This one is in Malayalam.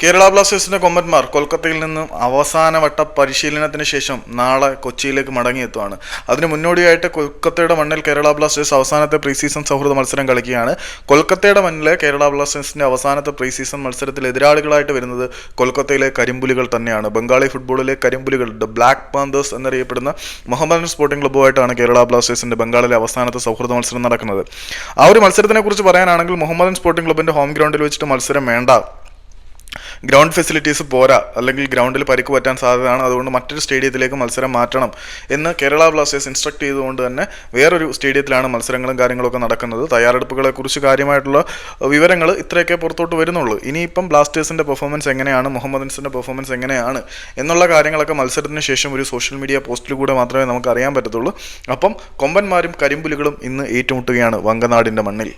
കേരള ബ്ലാസ്റ്റേഴ്സിന്റെ കൊമ്പന്മാർ കൊൽക്കത്തയിൽ നിന്നും അവസാനവട്ട പരിശീലനത്തിന് ശേഷം നാളെ കൊച്ചിയിലേക്ക് മടങ്ങിയെത്തുകയാണ് അതിന് മുന്നോടിയായിട്ട് കൊൽക്കത്തയുടെ മണ്ണിൽ കേരള ബ്ലാസ്റ്റേഴ്സ് അവസാനത്തെ പ്രീ സീസൺ സൗഹൃദ മത്സരം കളിക്കുകയാണ്. കൊൽക്കത്തയുടെ മണ്ണിലെ കേരള ബ്ലാസ്റ്റേഴ്സിന്റെ അവസാനത്തെ പ്രീ സീസൺ മത്സരത്തിൽ എതിരാളികളായിട്ട് വരുന്നത് കൊൽക്കത്തയിലെ കരിമ്പുലികൾ തന്നെയാണ്. ബംഗാളി ഫുട്ബോളിലെ കരിമ്പുലികൾ ദ ബ്ലാക്ക് പാന്തേഴ്സ് എന്നറിയപ്പെടുന്ന മുഹമ്മദ് സ്പോർട്ടിംഗ് ക്ലബ്ബുമായിട്ടാണ് കേരള ബ്ലാസ്റ്റേഴ്സിന്റെ ബംഗാളിലെ അവസാനത്തെ സൗഹൃദ മത്സരം നടക്കുന്നത്. ആ ഒരു മത്സരത്തിനെ കുറിച്ച് പറയാനാണെങ്കിൽ മുഹമ്മദൻ സ്പോർട്ടിംഗ് ക്ലബിന്റെ ഹോം ഗ്രൗണ്ടിൽ വെച്ചിട്ട് മത്സരം വേണ്ട. ഗ്രൗണ്ട് ഫെസിലിറ്റീസ് പോരാ. അല്ലെങ്കിൽ ഗ്രൗണ്ടിൽ പരിക്ക് പറ്റാൻ സാധ്യതയാണ്. അതുകൊണ്ട് മറ്റൊരു സ്റ്റേഡിയത്തിലേക്ക് മത്സരം മാറ്റണം എന്ന് കേരള ബ്ലാസ്റ്റേഴ്സ് ഇൻസ്ട്രക്ട് ചെയ്തുകൊണ്ട് തന്നെ വേറൊരു സ്റ്റേഡിയത്തിലാണ് മത്സരങ്ങളും കാര്യങ്ങളൊക്കെ നടക്കുന്നത്. തയ്യാറെടുപ്പുകളെ കുറിച്ച് കാര്യമായിട്ടുള്ള വിവരങ്ങൾ ഇത്രയൊക്കെ പുറത്തോട്ട് വരുന്നുള്ളൂ. ഇനിയിപ്പം ബ്ലാസ്റ്റേഴ്സിന്റെ പെർഫോമൻസ് എങ്ങനെയാണ്? മുഹമ്മദൻസിന്റെ പെർഫോമൻസ് എങ്ങനെയാണ്? എന്നുള്ള കാര്യങ്ങളൊക്കെ മത്സരത്തിന് ശേഷം ഒരു സോഷ്യൽ മീഡിയ പോസ്റ്റിലൂടെ മാത്രമേ നമുക്ക് അറിയാൻ പറ്റത്തുള്ളൂ. അപ്പം കൊമ്പന്മാരും കരിമ്പുലികളും ഇന്ന് ഏറ്റുമുട്ടുകയാണ് വങ്കനാടിന്റെ മണ്ണിൽ.